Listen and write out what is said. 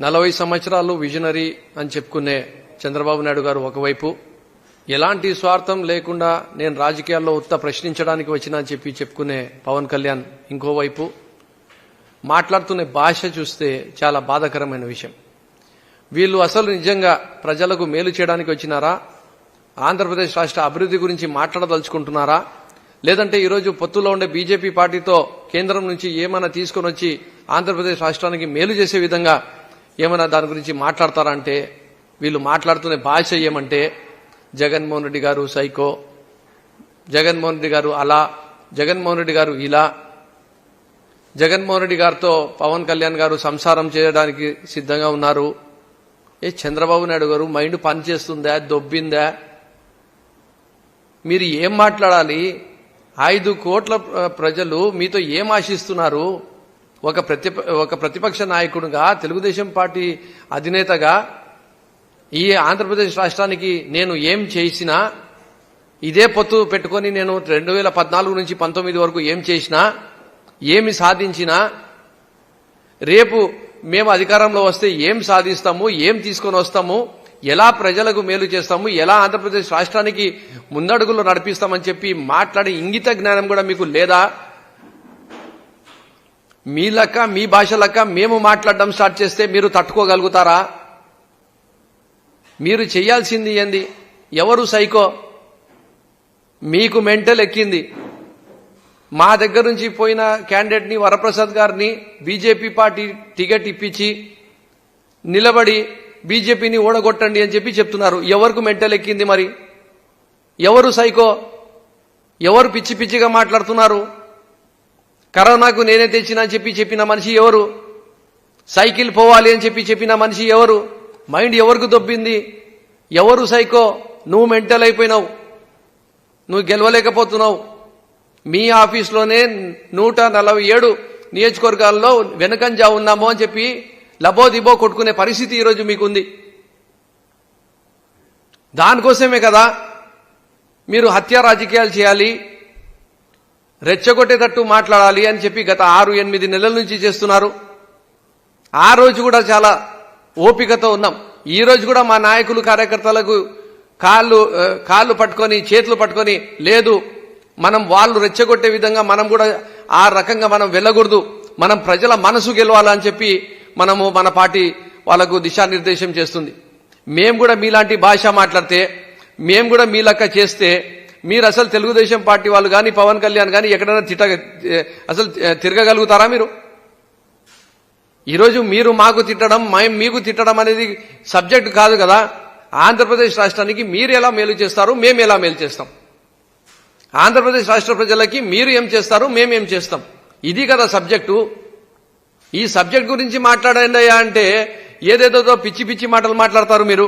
నలభై సంవత్సరాలు విజనరీ అని చెప్పుకునే చంద్రబాబు నాయుడు గారు ఒకవైపు ఎలాంటి స్వార్థం లేకుండా నేను రాజకీయాల్లో ఉత్త ప్రశ్నించడానికి వచ్చినా అని చెప్పి చెప్పుకునే పవన్ కళ్యాణ్ ఇంకోవైపు. మాట్లాడుతున్న భాష చూస్తే చాలా బాధాకరమైన విషయం. వీళ్ళు అసలు నిజంగా ప్రజలకు మేలు చేయడానికి వచ్చినారా? ఆంధ్రప్రదేశ్ రాష్ట్ర అభివృద్ధి గురించి మాట్లాడదలుచుకుంటున్నారా? లేదంటే ఈరోజు పొత్తులో ఉండే బీజేపీ పార్టీతో కేంద్రం నుంచి ఏమైనా తీసుకొని వచ్చి ఆంధ్రప్రదేశ్ రాష్ట్రానికి మేలు చేసే విధంగా ఏమైనా దాని గురించి మాట్లాడతారంటే వీళ్ళు మాట్లాడుతున్న భాష ఏమంటే జగన్మోహన్ రెడ్డి గారు సైకో జగన్మోహన్ రెడ్డి గారు అలా జగన్మోహన్ రెడ్డి గారు ఇలా జగన్మోహన్ రెడ్డి గారితో పవన్ కళ్యాణ్ గారు సంసారం చేయడానికి సిద్ధంగా ఉన్నారు. ఏ చంద్రబాబు నాయుడు గారు మైండ్ పనిచేస్తుందా దొబ్బిందా? మీరు ఏం మాట్లాడాలి? ఐదు కోట్ల ప్రజలు మీతో ఏం ఆశిస్తున్నారు? ఒక ప్రతి ఒక ప్రతిపక్ష నాయకుడుగా తెలుగుదేశం పార్టీ అధినేతగా ఈ ఆంధ్రప్రదేశ్ రాష్ట్రానికి నేను ఏం చేసినా ఇదే పొత్తు పెట్టుకొని నేను రెండు వేల పద్నాలుగు నుంచి పంతొమ్మిది వరకు ఏం చేసినా ఏమి సాధించినా రేపు మేము అధికారంలో వస్తే ఏం సాధిస్తాము ఏం తీసుకొని వస్తాము ఎలా ప్రజలకు మేలు చేస్తాము ఎలా ఆంధ్రప్రదేశ్ రాష్ట్రానికి ముందడుగులు నడిపిస్తామని చెప్పి మాట్లాడే ఇంగిత జ్ఞానం కూడా మీకు లేదా? మీ లెక్క మీ భాష లెక్క మేము మాట్లాడడం స్టార్ట్ చేస్తే మీరు తట్టుకోగలుగుతారా? మీరు చేయాల్సింది ఏంది? ఎవరు సైకో? మీకు మెంటల్ ఎక్కింది. మా దగ్గర నుంచి పోయిన క్యాండిడేట్ని వరప్రసాద్ గారిని బీజేపీ పార్టీ టికెట్ ఇప్పించి నిలబడి బీజేపీని ఓడగొట్టండి అని చెప్పి చెప్తున్నారు. ఎవరికి మెంటల్ ఎక్కింది మరి? ఎవరు సైకో? ఎవరు పిచ్చి పిచ్చిగా మాట్లాడుతున్నారు? కరోనాకు నేనే తెచ్చినా అని చెప్పి చెప్పిన మనిషి ఎవరు? సైకిల్ పోవాలి అని చెప్పి చెప్పిన మనిషి ఎవరు? మైండ్ ఎవరికి దొబ్బింది? ఎవరు సైకో? నువ్వు మెంటల్ అయిపోయినావు. నువ్వు గెలవలేకపోతున్నావు. మీ ఆఫీస్లోనే నూట నలభై ఏడు నియోజకవర్గాల్లో వెనకంజా ఉన్నాము అని చెప్పి లబోదిబో కొట్టుకునే పరిస్థితి ఈరోజు మీకుంది. దానికోసమే కదా మీరు హత్య రాజకీయాలు చేయాలి రెచ్చగొట్టేటట్టు మాట్లాడాలి అని చెప్పి గత ఆరు ఎనిమిది నెలల నుంచి చేస్తున్నారు. ఆ రోజు కూడా చాలా ఓపికతో ఉన్నాం. ఈ రోజు కూడా మా నాయకులు కార్యకర్తలకు కాళ్ళు కాళ్ళు పట్టుకొని చేతులు పట్టుకొని లేదు మనం వాళ్ళు రెచ్చగొట్టే విధంగా మనం కూడా ఆ రకంగా మనం వెళ్ళకూడదు. మనం ప్రజల మనసు గెలవాలని చెప్పి మనము మన పార్టీ వాళ్ళకు దిశానిర్దేశం చేస్తుంది. మేము కూడా మీలాంటి భాష మాట్లాడితే మేము కూడా మీ లెక్క చేస్తే మీరు అసలు తెలుగుదేశం పార్టీ వాళ్ళు కానీ పవన్ కళ్యాణ్ కానీ ఎక్కడైనా తిట్ట అసలు తిరగగలుగుతారా మీరు? ఈరోజు మీరు మాకు తిట్టడం మేము మీకు తిట్టడం అనేది సబ్జెక్ట్ కాదు కదా. ఆంధ్రప్రదేశ్ రాష్ట్రానికి మీరు ఎలా మేలు చేస్తారు మేము ఎలా మేలు చేస్తాం. ఆంధ్రప్రదేశ్ రాష్ట్ర ప్రజలకి మీరు ఏం చేస్తారు మేము ఏం చేస్తాం. ఇది కదా సబ్జెక్టు. ఈ సబ్జెక్ట్ గురించి మాట్లాడండి అంటే ఏదేదో పిచ్చి పిచ్చి మాటలు మాట్లాడతారు మీరు.